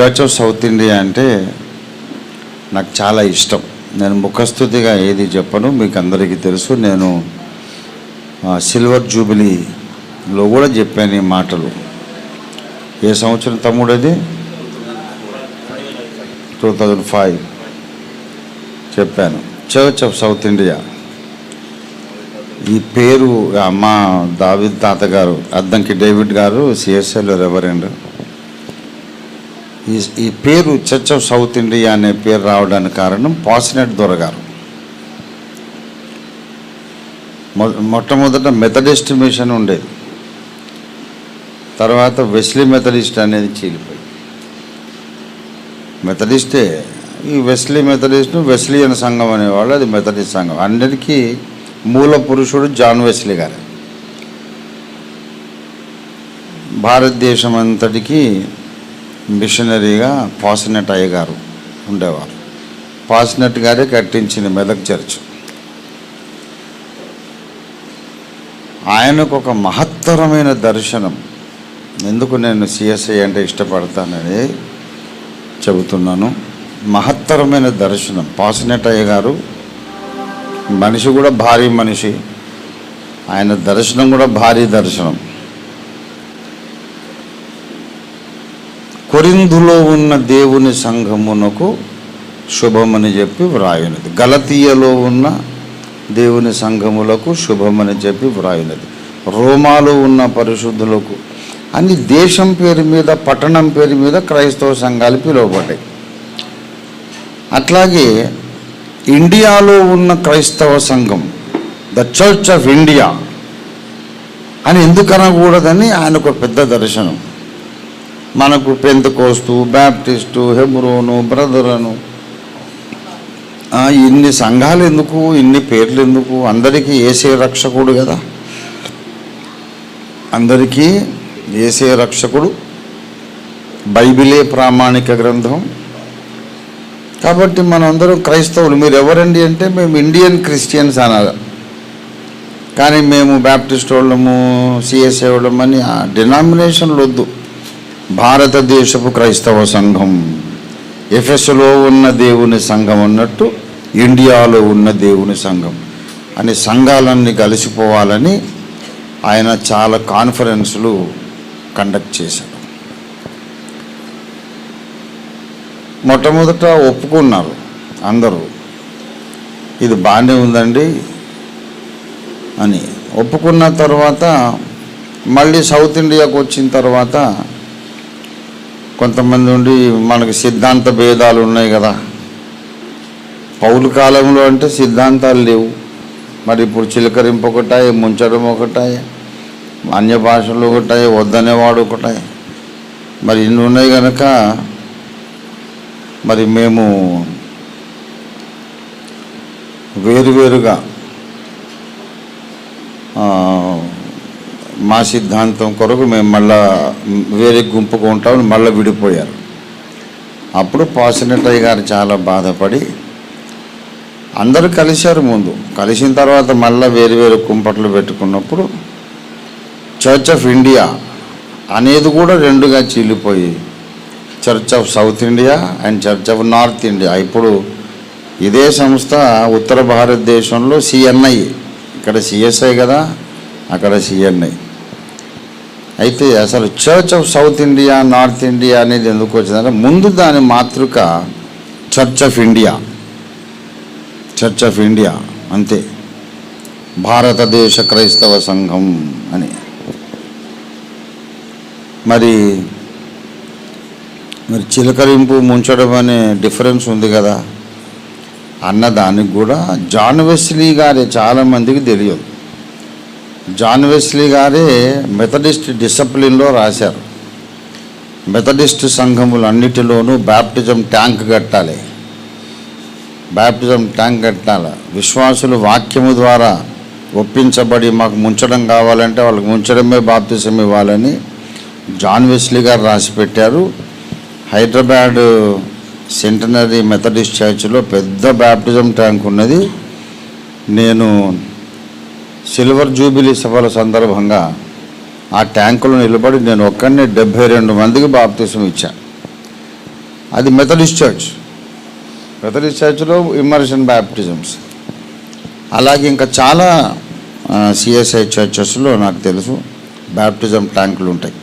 Church of south India అంటే నాకు చాలా ఇష్టం. నేను ముఖస్థుతిగా ఏది చెప్పను మీకు అందరికీ తెలుసు. నేను సిల్వర్ జూబిలీలో కూడా చెప్పాను ఈ మాటలు. ఏ సంవత్సరం తమ్ముడు అది టూ థౌజండ్ ఫైవ్ చెప్పాను. చర్చ్ ఆఫ్ సౌత్ ఇండియా ఈ పేరు మా దావిద్ తాతగారు అద్దంకి డేవిడ్ గారు సిఎస్ఎల్ రెవరెండ్ ఈ ఈ పేరు చర్చ్ ఆఫ్ సౌత్ ఇండియా అనే పేరు రావడానికి కారణం పాసినెట్ దొరగారు. మొ- మొట్టమొదట మెథడిస్ట్ మిషన్ ఉండేది. తర్వాత వెస్లీ మెథడిస్ట్ అనేది చీలిపోయి మెథడిస్టే ఈ వెస్లీ మెథడిస్ట్ వెస్లియన్ సంఘం అనేవాళ్ళు అది మెథడిస్ట్ సంఘం. అన్నిటికీ మూల పురుషుడు జాన్ వెస్లీ గారు. భారతదేశం అంతటికీ మిషనరీగా పాసినెట్ అయ్యగారు ఉండేవారు. పాసినెట్ గారే కట్టించిన మెదక్ చర్చ్. ఆయనకు ఒక మహత్తరమైన దర్శనం. ఎందుకు నేను సిఎస్ఐ అంటే ఇష్టపడతానని చెబుతున్నాను. మహత్తరమైన దర్శనం. పాసినెట్ అయ్య గారు మనిషి కూడా భారీ మనిషి. ఆయన దర్శనం కూడా భారీ దర్శనం. కొరిందులో ఉన్న దేవుని సంఘమునకు శుభమని చెప్పి వ్రాయునది. గలతీయలో ఉన్న దేవుని సంఘములకు శుభమని చెప్పి వ్రాయునది. రోమాలో ఉన్న పరిశుద్ధులకు అని దేశం పేరు మీద పట్టణం పేరు మీద క్రైస్తవ సంఘాలు పిలువబడ్డాయి. అట్లాగే ఇండియాలో ఉన్న క్రైస్తవ సంఘం ద చర్చ్ ఆఫ్ ఇండియా అని ఎందుకు అనకూడదని ఆయన ఒక పెద్ద దర్శనం. మనకు పెంతకోస్తు బ్యాప్టిస్టు హెబ్రోను బ్రదరను. ఇన్ని సంఘాలు ఎందుకు ఇన్ని పేర్లు ఎందుకు అందరికీ ఏసే రక్షకుడు కదా. అందరికీ ఏసే రక్షకుడు. బైబిలే ప్రామాణిక గ్రంథం. కాబట్టి మనందరం క్రైస్తవులు. మీరు ఎవరండి అంటే మేము ఇండియన్ క్రిస్టియన్స్ అనాలి. కానీ మేము బ్యాప్టిస్ట్ వాళ్ళము సిఎస్ఏ వాళ్ళమని ఆ డినామినేషన్లు వద్దు భారతదేశపు క్రైస్తవ సంఘం. ఎఫ్ఎస్లో ఉన్న దేవుని సంఘం అన్నట్టు ఇండియాలో ఉన్న దేవుని సంఘం. అని సంఘాలన్నీ కలిసిపోవాలని ఆయన చాలా కాన్ఫరెన్సులు కండక్ట్ చేశారు. మొట్టమొదట ఒప్పుకున్నారు అందరూ. ఇది బాగానే ఉందండి అని. ఒప్పుకున్న తర్వాత మళ్ళీ సౌత్ ఇండియాకు వచ్చిన తర్వాత కొంతమంది ఉండి మనకు సిద్ధాంత భేదాలు ఉన్నాయి కదా. పౌలు కాలంలో అంటే సిద్ధాంతాలు లేవు. మరి ఇప్పుడు చిలకరింపు ఒకటాయి ముంచడం ఒకటాయి అన్య భాషలు ఒకటాయి వద్దనేవాడు ఒకటాయి. మరి ఇన్ని ఉన్నాయి కనుక మరి మేము వేరువేరుగా మా సిద్ధాంతం కొరకు మేము మళ్ళా వేరే గుంపుగా ఉంటామని మళ్ళీ విడిపోయారు. అప్పుడు పాసినటయ్య గారు చాలా బాధపడి అందరూ కలిశారు ముందు. కలిసిన తర్వాత మళ్ళీ వేరు వేరు కుంపట్లు పెట్టుకున్నప్పుడు చర్చ్ ఆఫ్ ఇండియా అనేది కూడా రెండుగా చీలిపోయి church of south India and church of north India ఇప్పుడు ఇదే సంస్థ ఉత్తర భారతదేశంలో సిఎన్ఐ ఇక్కడ సిఎస్ఐ కదా అక్కడ సిఎన్ఐ అయితే అసలు church of south India north India అనేది ఎందుకు వచ్చిందంటే ముందు దాని మాతృక church of India church of India అంతే. భారతదేశ క్రైస్తవ సంఘం అని. మరి మరి చిలకరింపు ముంచడం అనే డిఫరెన్స్ ఉంది కదా. అన్న దానికి కూడా జాన్ వెస్లీ గారే చాలామందికి తెలియదు. జాన్ వెస్లీ గారే మెథడిస్ట్ డిసిప్లిన్లో రాశారు. మెథడిస్ట్ సంఘములన్నిటిలోనూ బ్యాప్టిజం ట్యాంక్ కట్టాలి. బ్యాప్టిజం ట్యాంక్ కట్టాలి. విశ్వాసులు వాక్యము ద్వారా ఒప్పించబడి మాకు ముంచడం కావాలంటే వాళ్ళకి ముంచడమే బాప్తిజం ఇవ్వాలని జాన్ వెస్లీ గారు రాసి పెట్టారు. హైదరాబాద్ సెంటనరీ మెథడిస్ట్ చర్చ్లో పెద్ద బ్యాప్టిజం ట్యాంక్ ఉన్నది. నేను సిల్వర్ జూబిలీ సభల సందర్భంగా ఆ ట్యాంకులో నిలబడి నేను ఒక్కడిని డెబ్భై రెండు మందికి బాప్తీసం ఇచ్చా. అది మెథడిస్ట్ చర్చ్. మెథడిస్ట్ చర్చ్లో ఇమ్మర్షన్ బ్యాప్టిజమ్స్ అలాగే ఇంకా చాలా సిఎస్ఐ చర్చెస్లో నాకు తెలుసు బ్యాప్టిజం ట్యాంకులు ఉంటాయి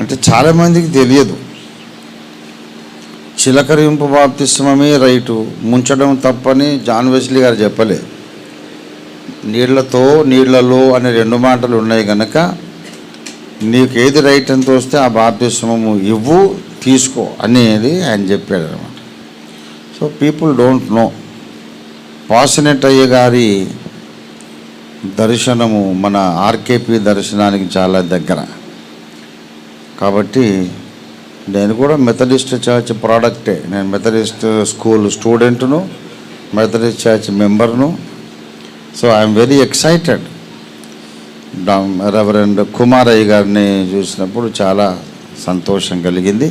అంటే చాలామందికి తెలియదు. చిలకరింపు బాప్తిస్మమే రైటు. ముంచడం తప్పని జాన్ వెస్లీ గారు చెప్పలేదు. నీళ్ళతో నీళ్ళలో అనే రెండు మాటలు ఉన్నాయి కనుక నీకు ఏది రైట్ అని తోస్తే ఆ బాప్తిస్మము ఇవ్వు తీసుకో అనేది ఆయన చెప్పాడు అనమాట so people don't know Pasinettayya గారి దర్శనము మన ఆర్కేపీ దర్శనానికి చాలా దగ్గర. కాబట్టి నేను కూడా మెథడిస్ట్ చర్చ్ ప్రోడక్టే నేను మెథడిస్ట్ స్కూల్ స్టూడెంట్ను Methodist church మెంబర్ను so I'm very excited reverend Kumarayya గారిని చూసినప్పుడు చాలా సంతోషం కలిగింది.